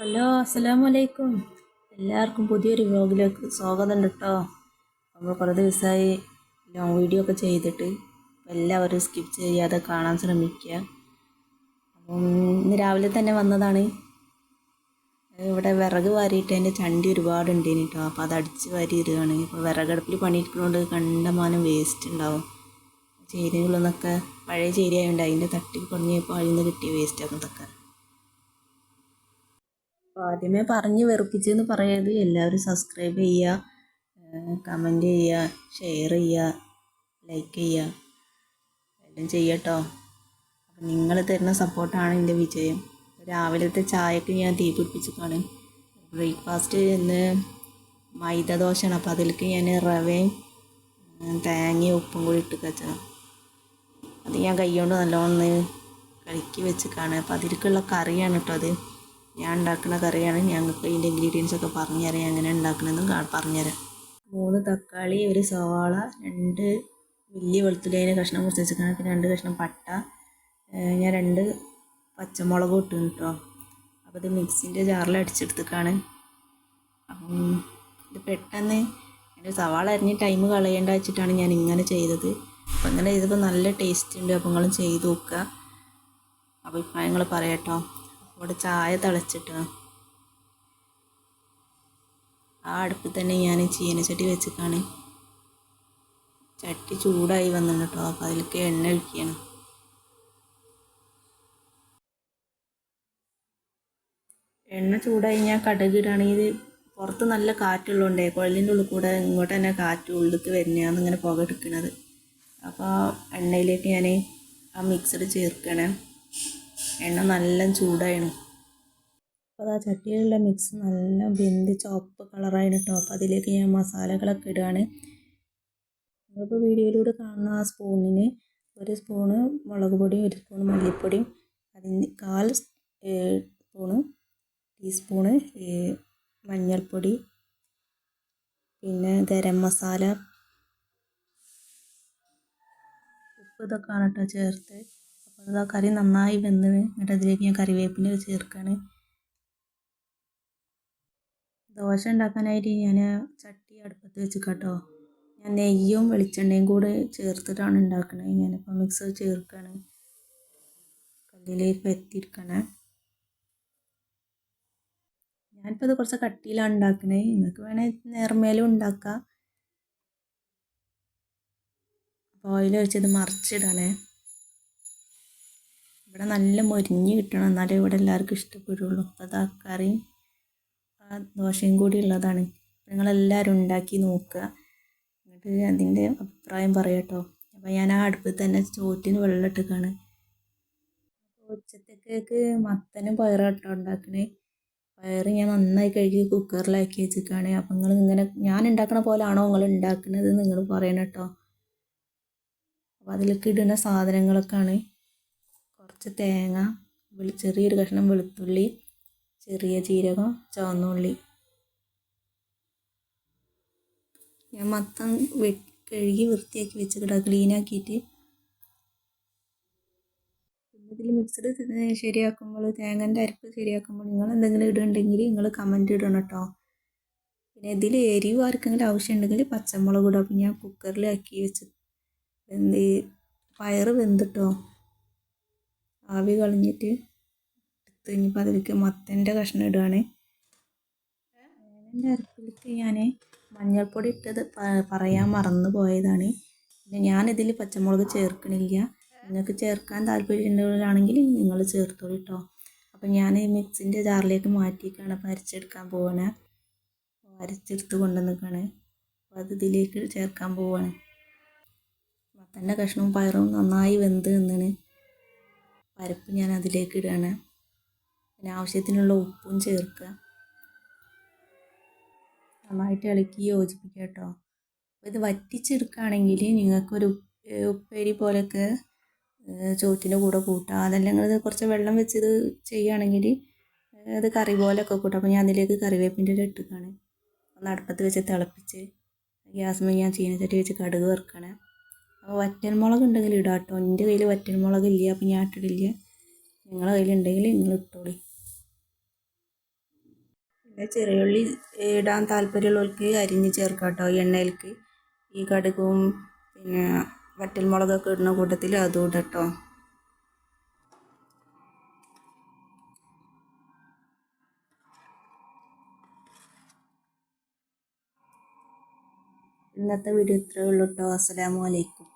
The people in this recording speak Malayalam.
ഹലോ അസ്സലാമു അലൈക്കും എല്ലാവർക്കും പുതിയൊരു വ്ലോഗിലേക്ക് സ്വാഗതം കേട്ടോ നമ്മൾ കുറേ ദിവസമായി ലോങ് വീഡിയോ ഒക്കെ ചെയ്തിട്ട് എല്ലാവരും സ്കിപ്പ് ചെയ്യാതെ കാണാൻ ശ്രമിക്കുക അപ്പം ഇന്ന് രാവിലെ തന്നെ വന്നതാണ്. ഇവിടെ വിറക് വാരിയിട്ട് അതിന്റെ ചണ്ടി ഒരുപാട് ഉണ്ടേനി കേട്ടോ അപ്പോൾ അത് അടിച്ച് വാരി ഇടുകയാണ്. ഇപ്പോൾ വിറകടുപ്പിൽ പണിയെടുക്കുന്നതുകൊണ്ട് കണ്ടമാനം വേസ്റ്റ് ഉണ്ടാവും. ചേരുകളൊന്നൊക്കെ പഴയ ചേരിയായതുകൊണ്ട് അതിന്റെ തട്ടി കുറഞ്ഞപ്പോൾ അതിൽ നിന്ന് കിട്ടിയ വേസ്റ്റ് ഇതൊക്കെ. അപ്പോൾ ആദ്യമേ പറഞ്ഞ് വെറുപ്പിച്ചെന്ന് പറയരുത് എല്ലാവരും സബ്സ്ക്രൈബ് ചെയ്യുക കമന്റ് ചെയ്യുക ഷെയർ ചെയ്യുക ലൈക്ക് ചെയ്യുക. എല്ലാം ചെയ്യട്ടോ അപ്പം നിങ്ങൾ തരുന്ന സപ്പോർട്ടാണ് എന്റെ വിജയം. രാവിലത്തെ ചായക്ക് ഞാൻ തീ പിടിപ്പിച്ചിട്ടാണ് ബ്രേക്ക്ഫാസ്റ്റ് ഇന്ന് മൈദ ദോശയാണ്. അപ്പോൾ അതിലേക്ക് ഞാൻ റവയും തേങ്ങയും ഉപ്പും കൂടി ഇട്ട് കച്ചണം അത് ഞാൻ കൈ കൊണ്ട് നല്ലോണം കലക്കി വെച്ചിക്കാണ്. അപ്പോൾ അതിലേക്കുള്ള കറിയാണ് കേട്ടോ അത്. ഞാൻ ഉണ്ടാക്കുന്ന കറിയാണ്. ഞങ്ങൾക്ക് അതിന്റെ ഇൻഗ്രീഡിയൻസ് ഒക്കെ പറഞ്ഞുതരാം എങ്ങനെ ഉണ്ടാക്കണമെന്നും പറഞ്ഞു പറഞ്ഞുതരാം മൂന്ന് തക്കാളി ഒരു സവാള രണ്ട് വലിയ വെളുത്തുള്ളി അതിന് കഷ്ണം മുറിച്ച് വെച്ചിരിക്കണം പിന്നെ രണ്ട് കഷ്ണം പട്ട. ഞാൻ രണ്ട് പച്ചമുളക് ഇട്ടു കേട്ടോ. അപ്പോൾ ഇത് മിക്സിന്റെ ജാറിൽ അടിച്ചെടുത്തേക്കാണ് അപ്പം ഇത് പെട്ടെന്ന് എന്റെ സവാള അരിഞ്ഞ് ടൈം കളയേണ്ട വെച്ചിട്ടാണ് ഞാൻ ഇങ്ങനെ ചെയ്തത്. അപ്പം ഇങ്ങനെ ചെയ്തപ്പോൾ നല്ല ടേസ്റ്റ് ഉണ്ട്. അപ്പോൾ നിങ്ങളും ചെയ്ത് നോക്കുക. അഭിപ്രായങ്ങൾ പറയാട്ടോ ഇവിടെ ചായ തിളച്ചിട്ട് ആ അടുപ്പിൽ തന്നെ ഞാൻ ചീനച്ചട്ടി വെച്ചിട്ടാണ്. ചട്ടി ചൂടായി വന്നിട്ട് കേട്ടോ അപ്പോൾ അതിലേക്ക് എണ്ണ ഒഴിക്കുകയാണ് എണ്ണ ചൂടായി ഞാൻ കടുകിടാണെങ്കിൽ പുറത്ത് നല്ല കാറ്റുള്ളതുകൊണ്ടേ കുഴലിന്റെ ഉള്ളിൽ കൂടെ ഇങ്ങോട്ട് തന്നെ കാറ്റ് ഉള്ളിലേക്ക് വരുന്നതാണ് ഇങ്ങനെ പുക എടുക്കുന്നത്. അപ്പോൾ എണ്ണയിലേക്ക് ഞാൻ ആ മിക്സഡ് ചേർക്കണേ. എണ്ണ നല്ല ചൂടായിരുന്നു അപ്പോൾ ആ ചട്ടിയിലുള്ള മിക്സ് നല്ല വെന്ത് ചുവപ്പ് കളറായിട്ട് കേട്ടോ അപ്പോൾ അതിലേക്ക് ഞാൻ മസാലകളൊക്കെ ഇടുകയാണ് നിങ്ങളിപ്പോൾ വീഡിയോയിലൂടെ കാണുന്ന ആ സ്പൂണിന് ഒരു സ്പൂണ് മുളക് പൊടിയും ഒരു സ്പൂണ് മല്ലിപ്പൊടിയും അതിന് കാൽ സ്പൂണ് ടീസ്പൂണ് മഞ്ഞൾപ്പൊടി പിന്നെ ഗരം മസാല ഉപ്പ് ഇതൊക്കെയാണ് കേട്ടോ ചേർത്ത്. അത് ആ കറി നന്നായി വെന്ത് എന്നിട്ട് അതിലേക്ക് ഞാൻ കറിവേപ്പില ചേർക്കുകയാണ് ദോശ ഉണ്ടാക്കാനായിട്ട് ഞാൻ ചട്ടി അടുപ്പത്ത് വെച്ച് കേട്ടോ ഞാൻ നെയ്യും വെളിച്ചെണ്ണയും കൂടെ ചേർത്തിട്ടാണ് ഉണ്ടാക്കുന്നത് ഞാനിപ്പോൾ മിക്സ് ചേർക്കുകയാണ് കല്ലിലേക്ക് എത്തിയിരിക്കണേ. ഞാനിപ്പോൾ ഇത് കുറച്ച് കട്ടിയിലാണ് ഉണ്ടാക്കണേ. നിങ്ങൾക്ക് വേണമെങ്കിൽ നേർമേലും ഉണ്ടാക്കാം. അപ്പോൾ ഓയിൽ വെച്ചത് മറിച്ചിടണേ. ഇവിടെ നല്ല മൊരിഞ്ഞ് കിട്ടണം. എന്നാലേ ഇവിടെ എല്ലാവർക്കും ഇഷ്ടപ്പെടുള്ളൂ. അത് ആ ആ ദോശയും കൂടി ഉള്ളതാണ്. നിങ്ങളെല്ലാവരും ഉണ്ടാക്കി നോക്കുക. എന്നിട്ട് അതിന്റെ അഭിപ്രായം പറയാട്ടോ അപ്പോൾ ഞാൻ ആ അടുപ്പിൽ തന്നെ ചോറ്റിന് വെള്ളം ഇട്ടിക്കാണ്. ഉച്ചത്തേക്ക് മത്തനും പയറാട്ടോ ഉണ്ടാക്കണേ. പയറ് ഞാൻ നന്നായി കഴുകി കുക്കറിലാക്കി വെച്ചിരിക്കുകയാണ്. അപ്പം നിങ്ങൾ ഇങ്ങനെ ഞാൻ ഉണ്ടാക്കണ പോലെ ആണോ നിങ്ങൾ ഉണ്ടാക്കുന്നത് നിങ്ങൾ പറയണം കേട്ടോ. അപ്പോൾ അതിലേക്ക് ഇടുന്ന സാധനങ്ങളൊക്കെയാണ്. കുറച്ച് തേങ്ങ വെളി ചെറിയൊരു കഷ്ണം വെളുത്തുള്ളി ചെറിയ ജീരകം ചുവന്നുള്ളി ഞാൻ മൊത്തം കഴുകി വൃത്തിയാക്കി വെച്ച് ആക്കിയിട്ട്. പിന്നെ ഇതിൽ മിക്സഡ് ശരിയാക്കുമ്പോൾ തേങ്ങന്റെ അരപ്പ് ശരിയാക്കുമ്പോൾ നിങ്ങൾ എന്തെങ്കിലും ഇടുന്നുണ്ടെങ്കിൽ നിങ്ങൾ കമന്റ് ഇടണം കേട്ടോ. പിന്നെ ഇതിൽ എരിവ് ആർക്കെങ്കിലും ആവശ്യമുണ്ടെങ്കിൽ പച്ചമുളക് ഇടാം. ഞാൻ കുക്കറിലാക്കി വെച്ച് എന്ത് പയറ് വെന്തിട്ടോ ആവി കളഞ്ഞിട്ട് എടുത്ത് ഇനിയിപ്പോൾ അതിലേക്ക് മത്തന്റെ കഷ്ണം ഇടുകയാണ് തേങ്ങന്റെ അരപ്പിലേക്ക് ഞാൻ മഞ്ഞൾപ്പൊടി ഇട്ടത് പറയാൻ മറന്നു പോയതാണ്. പിന്നെ ഞാനിതിൽ പച്ചമുളക് ചേർക്കണില്ല. നിങ്ങൾക്ക് ചേർക്കാൻ താല്പര്യമുള്ളവരാണെങ്കിൽ നിങ്ങൾ ചേർത്തോളൂ കേട്ടോ അപ്പം ഞാൻ മിക്സിന്റെ ജാറിലേക്ക് മാറ്റിയിട്ടാണ് അപ്പോൾ അരച്ചെടുക്കാൻ പോവാണ്. അരച്ചെടുത്ത് കൊണ്ടു നിൽക്കുകയാണ് അപ്പോൾ അത് ഇതിലേക്ക് ചേർക്കാൻ പോവാണ്. മത്തന്റെ കഷ്ണവും പയറും നന്നായി വെന്ത് നിന്നാണ്. പരിപ്പ് ഞാൻ അതിലേക്ക് ഇടുകയാണ് പിന്നെ ആവശ്യത്തിനുള്ള ഉപ്പും ചേർക്കുക. നന്നായിട്ട് ഇളക്കി യോജിപ്പിക്കുക കേട്ടോ. ഇത് വറ്റിച്ചെടുക്കുകയാണെങ്കിൽ നിങ്ങൾക്കൊരു ഉപ്പേരി പോലെയൊക്കെ ചോറ്റിന്റെ കൂടെ കൂട്ടാം. അതല്ലെങ്കിൽ ഇത് കുറച്ച് വെള്ളം വെച്ച് ഇത് ചെയ്യുകയാണെങ്കിൽ അത് കറി പോലെയൊക്കെ കൂട്ടാം. അപ്പോൾ ഞാൻ അതിലേക്ക് കറിവേപ്പിന്റെ ഇല ഇട്ടിട്ടാണ് ഒന്ന് അടുപ്പത്ത് വെച്ച് തിളപ്പിച്ച് ഗ്യാസ് ഞാൻ ചീനച്ചട്ടി വെച്ച് കടുക് വറുക്കണേ അപ്പോൾ വറ്റൽമുളക് ഉണ്ടെങ്കിൽ ഇടാം കേട്ടോ എന്റെ കയ്യിൽ വറ്റൽമുളക് ഇല്ല അപ്പോൾ ഞാൻ ഇട്ടിട്ടില്ല. നിങ്ങളെ കയ്യിലുണ്ടെങ്കിൽ നിങ്ങൾ ഇട്ടോളി. പിന്നെ ചെറിയുള്ളി ഇടാൻ താല്പര്യമുള്ളവർക്ക് അരിഞ്ഞ് ചേർക്കാം കേട്ടോ എണ്ണയിലേക്ക്. ഈ കടുകും പിന്നെ വറ്റൽമുളകൊക്കെ ഇടുന്ന കൂട്ടത്തിൽ അതും ഇടാം ഇന്നത്തെ വീഡിയോ ഇത്രയേ ഉള്ളൂ കേട്ടോ അസ്സലാമു അലൈക്കും.